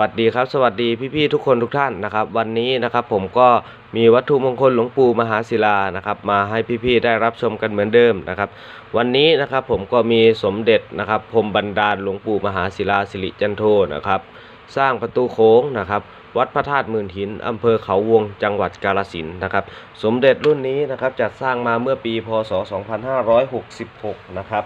วัสดีครับ สวัสดีพี่ๆทุกคนทุกท่านนะครับ วันนี้นะครับผมก็มีวัตถุมงคลหลวงปู่มหาศิลานะครับ มาให้พี่ๆได้รับชมกันเหมือนเดิมนะครับ วันนี้นะครับผมก็มีสมเด็จนะครับพรมบันดาลหลวงปู่มหาศิลาสิริจันโทนะครับ สร้างประตูโค้งนะครับวัดพระธาตุหมื่นหิน อำเภอเขาวง จังหวัดกาฬสินธุ์นะครับ สมเด็จรุ่นนี้นะครับจัดสร้างมาเมื่อปีพศ 2566 นะครับ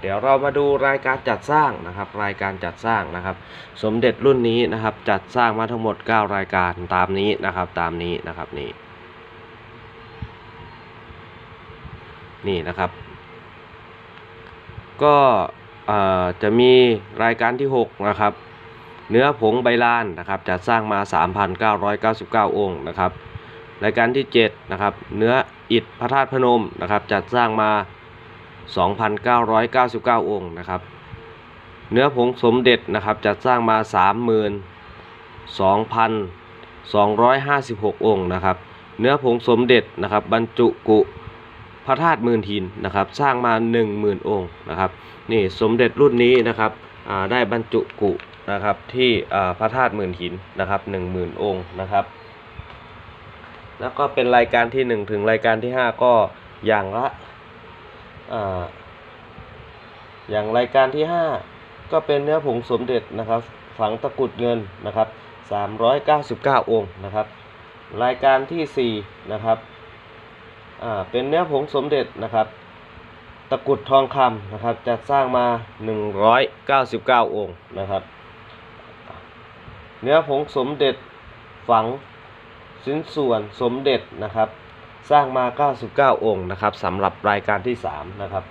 เดี๋ยวเรามาดูรายการจัดสร้างนะครับ รายการจัดสร้างนะครับ สมเด็จรุ่นนี้นะครับ จัดสร้างมาทั้งหมด 9 รายการตามนี้นะครับ ตามนี้นะครับนี่นี่นะครับ ก็จะมีรายการที่ 6 นะครับ เนื้อผงใบลานนะครับ จัดสร้างมา 3,999 องค์นะครับ รายการที่7นะครับ เนื้ออิฐพระธาตุพนมนะครับ จัดสร้างมา 2,999 องค์นะครับ เนื้อผงสมเด็จนะครับจัดสร้างมา 32,256 องค์นะครับ เนื้อผงสมเด็จนะครับบรรจุกุพระธาตุหมื่นทินนะครับสร้างมา 10,000 องค์นะครับนี่สมเด็จรุ่นนี้นะครับได้บรรจุกุนะครับที่พระธาตุหมื่นหินนะครับ10,000 องค์นะครับ แล้วก็เป็นรายการที่ 1 ถึงรายการที่ 5 ก็อย่างละ อย่างรายการที่ 5 ก็เป็นเนื้อผงสมเด็จนะครับ ฝังตะกุดเงินนะครับ 399 องค์นะครับ รายการที่4นะครับเป็นเนื้อผงสมเด็จนะครับ ตะกุดทองคำนะครับจัดสร้างมา 199 องค์นะครับ เนื้อผงสมเด็จฝังชิ้นส่วนสมเด็จนะครับ สร้างมา 99 องค์นะครับสำหรับรายการที่ 3 นะครับ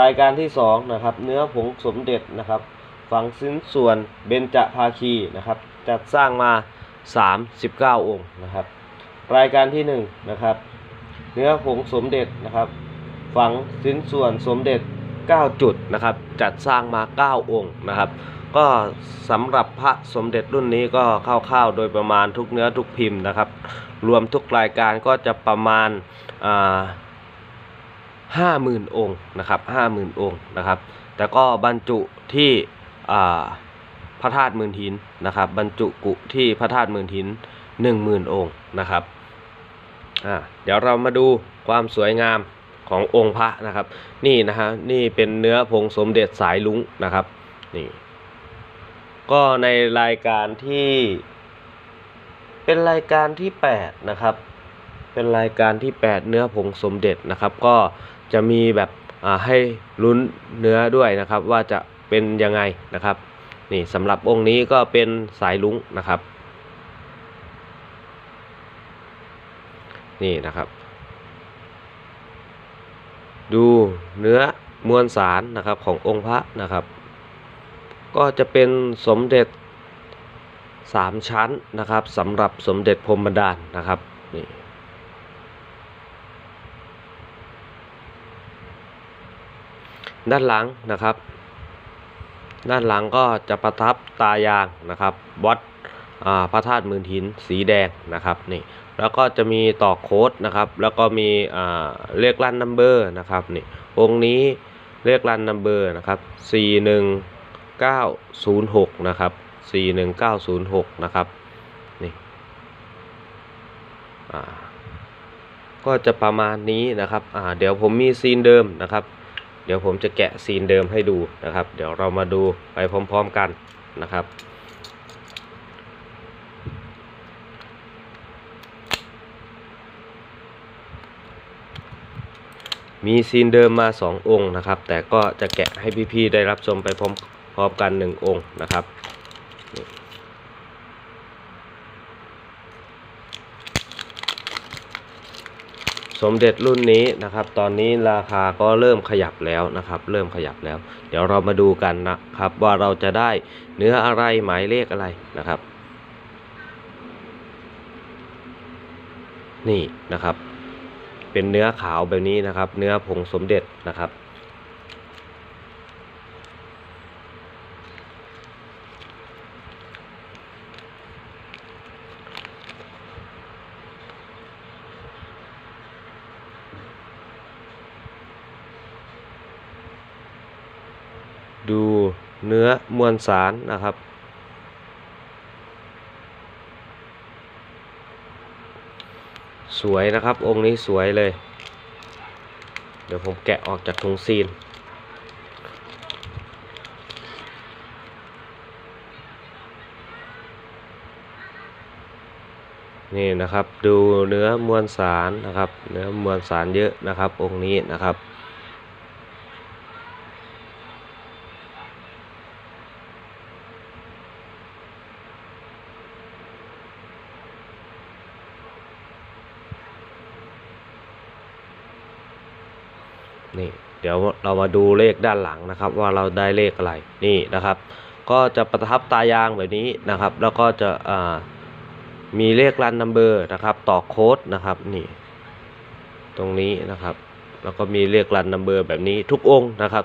รายการที่ 2 นะครับ เนื้อผงสมเด็จนะครับ ฝังชิ้นส่วนเบญจภาคีนะครับจัดสร้างมา 39 องค์นะครับ รายการที่1นะครับเนื้อผงสมเด็จนะครับ ฝังชิ้นส่วนสมเด็จ 9 จุดนะครับ จัดสร้างมา 9 องค์นะครับ ก็สำหรับพระสมเด็จรุ่นนี้ก็คร่าวๆโดยประมาณทุกเนื้อทุกพิมพ์นะครับ รวมทุกรายการก็จะประมาณห้าหมื่นองค์นะครับห้าหมื่นองค์นะครับ แต่ก็บรรจุที่พระธาตุหมื่นหินนะครับ บรรจุกุที่พระธาตุหมื่นหินหนึ่งหมื่นองค์นะครับเดี๋ยวเรามาดูความสวยงามขององค์พระนะครับ นี่นะฮะนี่เป็นเนื้อผงสมเด็จสายลุงนะครับนี่ ก็ในรายการที่ เป็นรายการที่ 8 นะครับ เป็นรายการที่ 8 เนื้อผงสมเด็จนะครับ ก็จะมีแบบให้ลุ้นเนื้อด้วยนะครับ ว่าจะเป็นยังไงนะครับนี่สำหรับองค์นี้ก็เป็นสายลุงนะครับ นี่นะครับ ดูเนื้อมวลสารนะครับขององค์พระนะครับ ก็จะเป็นสมเด็จสามชั้นนะครับสำหรับสมเด็จพรมบดาลนะครับนี่ด้านหลังนะครับ ด้านหลังก็จะประทับตายางนะครับวัดพระธาตุมืนหินสีแดงนะครับนี่แล้วก็จะมีต่อโค้ดนะครับ แล้วก็มีเลขลันนัมเบอร์นะครับนี่องค์นี้เลขลันนัมเบอร์นะครับสี่ห นึ่ง906 นะครับ 41906 นะครับนี่ก็จะประมาณนี้นะครับเดี๋ยวผมมีซีนเดิมนะครับ เดี๋ยวผมจะแกะซีนเดิมให้ดูนะครับ เดี๋ยวเรามาดูไปพร้อม ๆกันนะครับมีซีนเดิมมา 2 องค์นะครับ แต่ก็จะแกะให้พี่ๆได้รับชมไปพร้อม พร้อมกัน1องค์นะครับสมเด็จรุ่นนี้นะครับ ตอนนี้ราคาก็เริ่มขยับแล้วนะครับ เริ่มขยับแล้ว เดี๋ยวเรามาดูกันนะครับ ว่าเราจะได้เนื้ออะไรหมายเลขอะไรนะครับ นี่นะครับ เป็นเนื้อขาวแบบนี้นะครับ เนื้อผงสมเด็จนะครับ ดูเนื้อมวลสารนะครับ สวยนะครับองค์นี้สวยเลย เดี๋ยวผมแกะออกจากถุงซีน นี่นะครับดูเนื้อมวลสารนะครับ เนื้อมวลสารเยอะนะครับองค์นี้นะครับ นี่เดี๋ยวเรามาดูเลขด้านหลังนะครับ ว่าเราได้เลขอะไรนี่นะครับ ก็จะประทับตายางแบบนี้นะครับ แล้วก็จะอ่ามีเลขรันนัมเบอร์นะครับ ต่อโค้ดนะครับนี่ ตรงนี้นะครับ แล้วก็มีเลขรันนัมเบอร์แบบนี้ทุกองค์นะครับ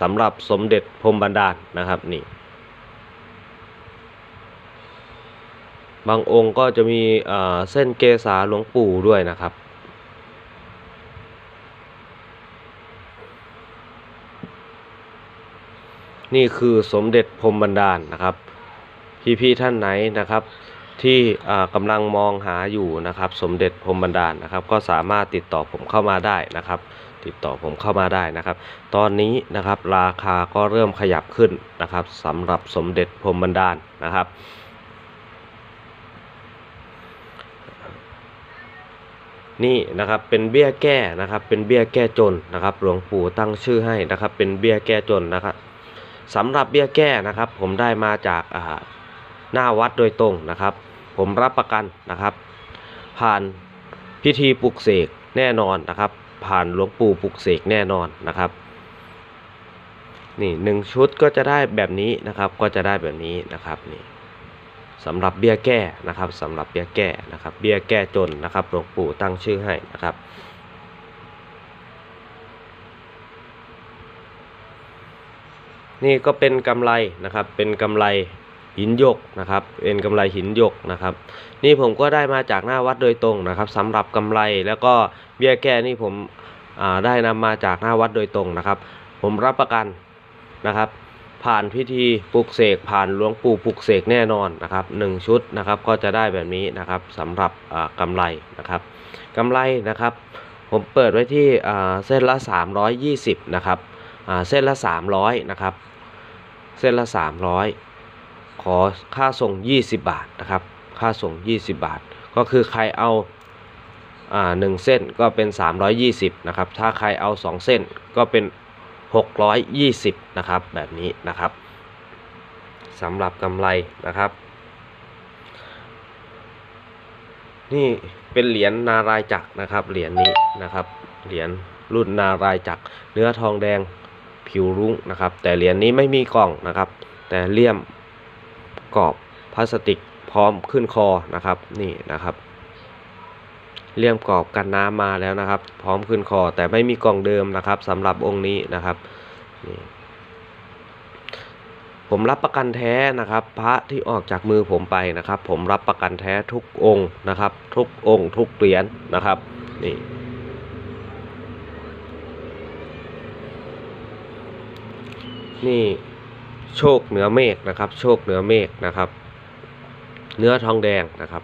สำหรับสมเด็จพรมบันดาลนะครับนี่บางองค์ก็จะมีเส้นเกษาหลวงปู่ด้วยนะครับ นี่คือสมเด็จพรมบันดาลนะครับ พี่ๆท่านไหนนะครับ ที่อ่ากำลังมองหาอยู่นะครับ สมเด็จพรมบันดาลนะครับ ก็สามารถติดต่อผมเข้ามาได้นะครับ ติดต่อผมเข้ามาได้นะครับ ตอนนี้นะครับราคาก็เริ่มขยับขึ้นนะครับสำหรับสมเด็จพรมบันดาลนะครับนี่นะครับเป็นเบี้ยแก้นะครับเป็นเบี้ยแก้จนนะครับ หลวงปู่ตั้งชื่อให้นะครับ เป็นเบี้ยแก้จนนะครับ สำหรับเบี้ยแก้นะครับ ผมได้มาจากาหน้าวัดโดยตรงนะครับ ผมรับประกันนะครับ ผ่านพิธีปลุกเสกแน่นอนนะครับ ผ่านหลวงปู่ปลุกเสกแน่นอนนะครับนี่หนึ่งชุดก็จะได้แบบนี้นะครับ ก็จะได้แบบนี้นะครับนี่สำหรับเบี้ยแก้นะครับสำหรับเบี้ยแก้นะครับ เบี้ยแก้จนนะครับหลวงปู่ตั้งชื่อให้นะครับ นี่ก็เป็นกำไรนะครับ เป็นกำไรหินหยกนะครับเป็นกำไรหินหยกนะครับ นี่ผมก็ได้มาจากหน้าวัดโดยตรงนะครับสำหรับกำไรแล้วก็เบี้ยแก้นี่ผมได้นำมาจากหน้าวัดโดยตรงนะครับ ผมรับประกันนะครับ ผ่านพิธีปลุกเสกผ่านหลวงปู่ปลุกเสกแน่นอนนะครับหนึ่งชุดนะครับก็จะได้แบบนี้นะครับสำหรับอ่ากำไรนะครับกำไรนะครับ ผมเปิดไว้ที่เส้นละ 320นะครับเส้นละ 300นะครับ เส้นละ 300 ขอค่าส่ง 20 บาทนะครับ ค่าส่ง 20 บาท ก็คือใครเอาอ่าหนึ่งเส้นก็เป็น 320 นะครับ ถ้าใครเอา 2 เส้นก็เป็น 620 นะครับ แบบนี้นะครับสำหรับกำไรนะครับ นี่เป็นเหรียญนารายจักรนะครับ เหรียญนี้นะครับ เหรียญรุ่นนารายจักรเนื้อทองแดง ผิวรุ้งนะครับ แต่เหรียญนี้ไม่มีกล่องนะครับ แต่เลี่ยมกรอบพลาสติกพร้อมขึ้นคอนะครับนี่นะครับเลี่ยมกรอบกันน้ำมาแล้วนะครับ พร้อมขึ้นคอแต่ไม่มีกล่องเดิมนะครับสำหรับองค์นี้นะครับนี่ผมรับประกันแท้นะครับ พระที่ออกจากมือผมไปนะครับ ผมรับประกันแท้ทุกองค์นะครับ ทุกองค์ ทุกเหรียญนะครับนี่ นี่โชคเหนือเมฆนะครับ โชคเหนือเมฆนะครับ เนื้อทองแดงนะครับ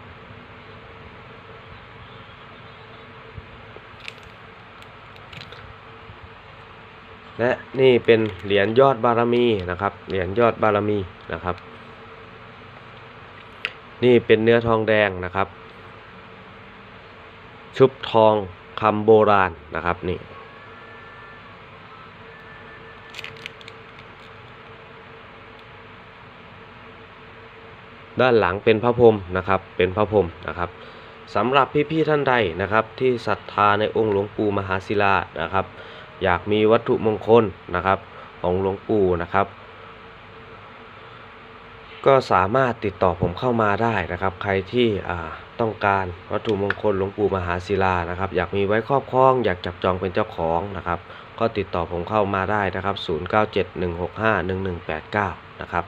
และนี่เป็นเหรียญยอดบารมีนะครับ เหรียญยอดบารมีนะครับ นี่เป็นเนื้อทองแดงนะครับ ชุบทองคำโบราณนะครับนี่ ด้านหลังเป็นพระพรหมนะครับ เป็นพระพรหมนะครับสำหรับพี่ๆท่านใดนะครับ ที่ศรัทธาในองค์หลวงปู่มหาศิลานะครับ อยากมีวัตถุมงคลนะครับของหลวงปู่นะครับ ก็สามารถติดต่อผมเข้ามาได้นะครับ ใครที่ต้องการวัตถุมงคลหลวงปู่มหาศิลานะครับ อยากมีไว้ครอบครอง อยากจับจองเป็นเจ้าของนะครับ ก็ติดต่อผมเข้ามาได้นะครับ 0971651189 นะครับ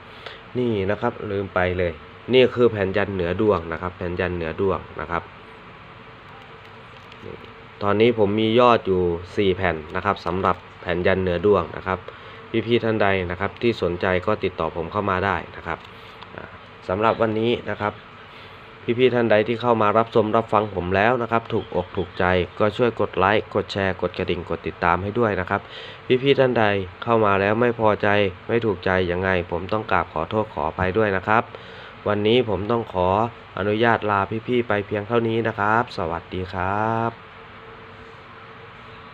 นี่นะครับลืมไปเลย นี่คือแผ่นยันเหนือดวงนะครับ แผ่นยันเหนือดวงนะครับ ตอนนี้ผมมียอดอยู่ 4 แผ่นนะครับสำหรับแผ่นยันเหนือดวงนะครับ พี่พี่ท่านใดนะครับที่สนใจก็ติดต่อผมเข้ามาได้นะครับสำหรับวันนี้นะครับ พี่พี่ท่านใดที่เข้ามารับชมรับฟังผมแล้วนะครับ ถูกอกถูกใจก็ช่วยกดไลค์กดแชร์กดกระดิ่งกดติดตามให้ด้วยนะครับ พี่พี่ท่านใดเข้ามาแล้วไม่พอใจไม่ถูกใจยังไง ผมต้องกราบขอโทษขออภัยด้วยนะครับ วันนี้ผมต้องขออนุญาตลาพี่ๆไปเพียงเท่านี้นะครับ สวัสดีครับ